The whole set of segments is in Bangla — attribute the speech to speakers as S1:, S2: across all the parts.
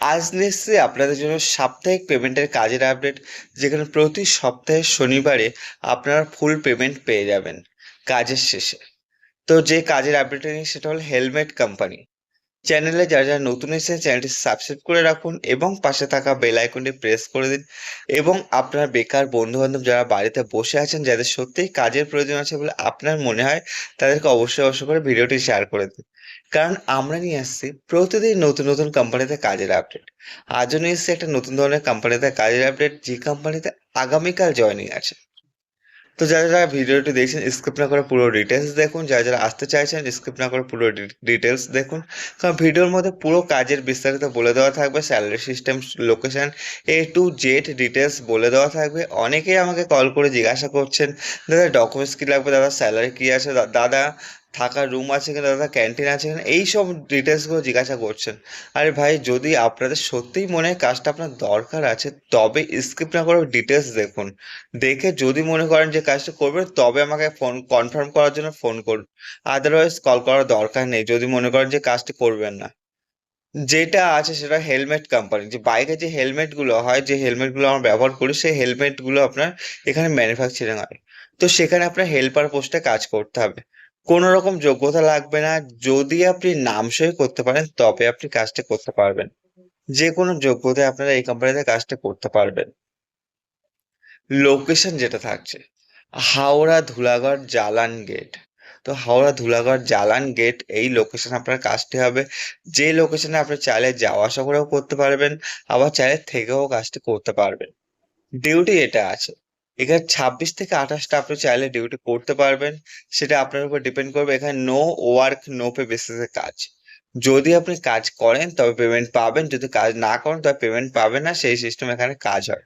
S1: আজ নেসে আপনাদের জন্য সাপ্তাহিক পেমেন্টের কাজের আপডেট যেখানে প্রতি সপ্তাহে শনিবারে আপনারা ফুল পেমেন্ট পেয়ে যাবেন কাজের শেষে। তো যে কাজের আপডেটটা নিয়ে সেটা হল হেলমেট কোম্পানি চ্যানেলে যারা যারা নতুন এসেছেন চ্যানেলটি সাবস্ক্রাইব করে রাখুন এবং পাশে থাকা বেল আইকনটি প্রেস করে দিন এবং আপনার বেকার বন্ধু বান্ধব যারা বাড়িতে বসে আছেন, যাদের সত্যিই কাজের প্রয়োজন আছে বলে আপনার মনে হয়, তাদেরকে অবশ্যই অবশ্যই করে ভিডিওটি শেয়ার করে দিন। কারণ আমরা নিয়ে আসছি প্রতিদিন নতুন নতুন কোম্পানিতে কাজের আপডেট আজও নিয়ে এসছি একটা নতুন ধরনের কোম্পানিতে কাজের আপডেট যে কোম্পানিতে আগামীকাল জয়নিং আছে। তো যারা যারা ভিডিওটি দেখছেন স্কিপ না করে পুরো ডিটেলস দেখুন। যারা যারা আসতে চাইছেন স্কিপ না করে পুরো ডিটেলস দেখুন। কারণ ভিডিওর মধ্যে পুরো কাজের বিস্তারিত বলে দেওয়া থাকবে salary system location A to Z details বলে দেওয়া থাকবে। অনেকেই আমাকে কল করে জিজ্ঞাসা করছেন, দাদা ডকুমেন্টস কী লাগবে? দাদা স্যালারি কী আছে? দাদা থাকার রুম আছে কিনা দাদা ক্যান্টিন আছে কিনা এই সব ডিটেলসগুলো জিজ্ঞাসা করছেন। আরে ভাই, যদি আপনাদের সত্যিই মনে হয় কাজটা আপনার দরকার আছে, তবে স্কিপ না করে ডিটেলস দেখুন। দেখে যদি মনে করেন যে কাজটা করবেন, তবে আমাকে ফোন কনফার্ম করার জন্য ফোন করুন। আদারওয়াইজ কল করার দরকার নেই, যদি মনে করেন যে কাজটি করবেন না। যেটা আছে সেটা হেলমেট কোম্পানি যে বাইকে যে হেলমেটগুলো হয়, যে হেলমেটগুলো আমরা ব্যবহার করি, সেই হেলমেটগুলো আপনার এখানে ম্যানুফ্যাকচারিং হয়। তো সেখানে আপনার হেল্পার পোস্টে কাজ করতে হবে। কোনো রকম যোগ্যতা লাগবে না। যদি আপনি নাম নামসই করতে পারেন, তবে আপনি কাজটা করতে পারবেন। যে কোনো যোগ্যতায় আপনারা এই কোম্পানিতে কাজটা করতে পারবেন। লোকেশন যেটা থাকছে, হাওড়া ধুলাগড় জালান গেট তো হাওড়া ধুলাগড় জালান গেট এই লোকেশন আপনার কাজটি হবে। যে লোকেশনে আপনি চাইলে যাওয়া আসা করেও করতে পারবেন, আবার চাইলে থেকেও কাজটি করতে পারবেন। ডিউটি এটা আছে। এখানে ছাব্বিশ থেকে আঠাশটা আপনি চাইলে ডিউটি করতে পারবেন। সেটা আপনার উপর ডিপেন্ড করবে। এখানে নো ওয়ার্ক নো পে বেসিসে কাজ। যদি আপনি কাজ করেন, তবে পেমেন্ট পাবেন। যদি কাজ না করেন, তবে পেমেন্ট পাবেন না। সেই সিস্টেম এখানে কাজ হয়।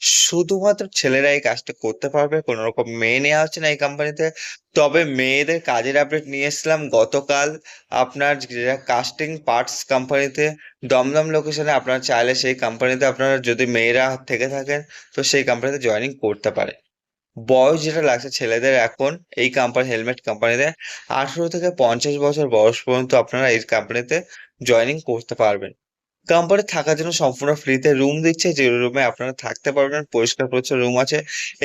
S1: শুধুমাত্র ছেলেরা এই কাজটা করতে পারবে কোনো রকম মেয়ে নেওয়া হচ্ছে না এই কোম্পানিতে তবে মেয়েদের কাজের আপডেট নিয়ে এসেছিলাম। গতকাল আপনার যেটা কাস্টিং পার্টস কোম্পানিতে দমদম লোকেশনে আপনারা চাইলে সেই কোম্পানিতে আপনারা যদি মেয়েরা থেকে থাকেন, তো সেই কোম্পানিতে জয়েনিং করতে পারে। বয়স যেটা লাগছে ছেলেদের এখন, এই কোম্পানি হেলমেট কোম্পানিতে আঠারো থেকে পঞ্চাশ বছর বয়স পর্যন্ত আপনারা এই কোম্পানিতে জয়েনিং করতে পারবেন। কোম্পানি থাকার জন্য সম্পূর্ণ ফ্রিতে রুম দিচ্ছে, যে রুমে আপনারা থাকতে পারবেন, পরিষ্কার পরিচ্ছন্ন রুম আছে।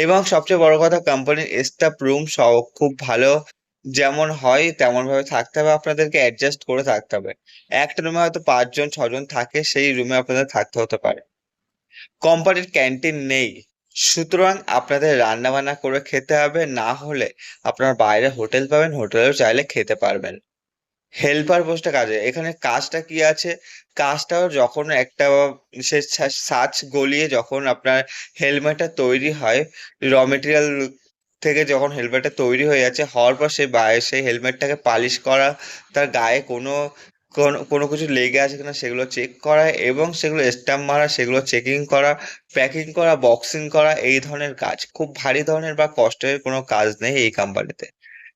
S1: এবং সবচেয়ে বড় কথা কোম্পানির স্টাফ রুম সব খুব ভালো যেমন হয় তেমন ভাবে থাকতে হবে, আপনাদেরকে অ্যাডজাস্ট করে থাকতে হবে। একটা রুমে হয়তো পাঁচজন, ছজন থাকে, সেই রুমে আপনাদের থাকতে হতে পারে। কোম্পানির ক্যান্টিন নেই। সুতরাং আপনাদের রান্না বান্না করে খেতে হবে, না হলে আপনার বাইরে হোটেল পাবেন হোটেলেও চাইলে খেতে পারবেন। হেল্পার পোস্টে কাজে, এখানে কাজটা কি আছে? কাজটাও যখন একটা সে ছাঁচ গলিয়ে যখন আপনার হেলমেটটা তৈরি হয় র মেটেরিয়াল থেকে যখন হেলমেটটা তৈরি হয়ে যাচ্ছে, হওয়ার পর সে সেই হেলমেটটাকে পালিশ করা, তার গায়ে কোনো কোনো কিছু লেগে আছে কিনা সেগুলো চেক করা এবং সেগুলো স্ট্যাম্প মারা, সেগুলো চেকিং করা প্যাকিং করা বক্সিং করা, এই ধরনের কাজ। খুব ভারী ধরনের বা কষ্টের কোনো কাজ নেই এই কোম্পানিতে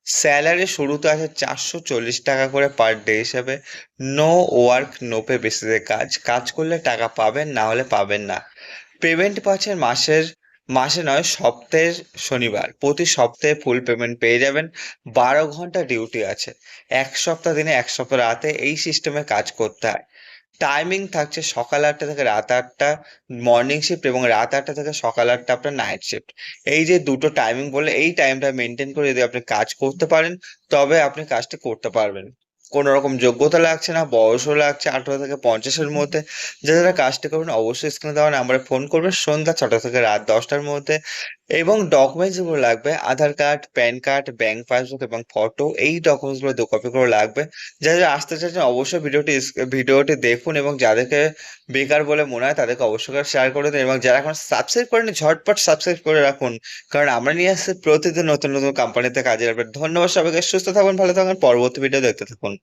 S1: স্যালারি শুরুতে আছে চারশো চল্লিশ টাকা করে পার ডে হিসাবে। নো ওয়ার্ক, নো পে বেসিসে কাজ। কাজ করলে টাকা পাবেন, না হলে পাবেন না। পেমেন্ট পাচ্ছেন মাসের, মাসে নয়, সপ্তাহের শনিবার। প্রতি সপ্তাহে ফুল পেমেন্ট পেয়ে যাবেন। বারো ঘণ্টা ডিউটি আছে। এক সপ্তাহ দিনে, এক সপ্তাহ রাতে এই সিস্টেমে কাজ করতে হয়। টাইমিং থাকছে সকাল আটটা থেকে রাত আটটা মর্নিং শিফট এবং রাত আটটা থেকে সকাল আটটা আপনার নাইট শিফট এই যে দুটো টাইমিং বলে এই টাইমটা মেনটেন করে যদি আপনি কাজ করতে পারেন, তবে আপনি কাজটা করতে পারবেন। কোনো রকম যোগ্যতা লাগছে না, বয়সও লাগছে আঠারো থেকে পঞ্চাশের মধ্যে। যারা কাজটা করবেন, অবশ্যই স্ক্রিনে দেওয়া নাম্বারে ফোন করবেন। সন্ধ্যা ছটা থেকে রাত দশটার মধ্যে। এবং ডকুমেন্টস যেগুলো লাগবে Aadhaar card PAN card bank passbook এবং ফটো এই ডকুমেন্টসগুলো দু কপি করে লাগবে। যারা যারা আসতে চাইছেন অবশ্যই ভিডিওটি ভিডিওটি দেখুন এবং যাদেরকে বেকার বলে মনে হয়, তাদেরকে অবশ্যই শেয়ার করে দিন এবং যারা এখন সাবস্ক্রাইব করেনি ঝটপট সাবস্ক্রাইব করে রাখুন। কারণ আমরা নিয়ে আসছি প্রতিদিন নতুন নতুন কোম্পানিতে কাজের আপডেট ধন্যবাদ সবাইকে, সুস্থ থাকুন, ভালো থাকুন, পরবর্তী ভিডিও দেখতে থাকুন।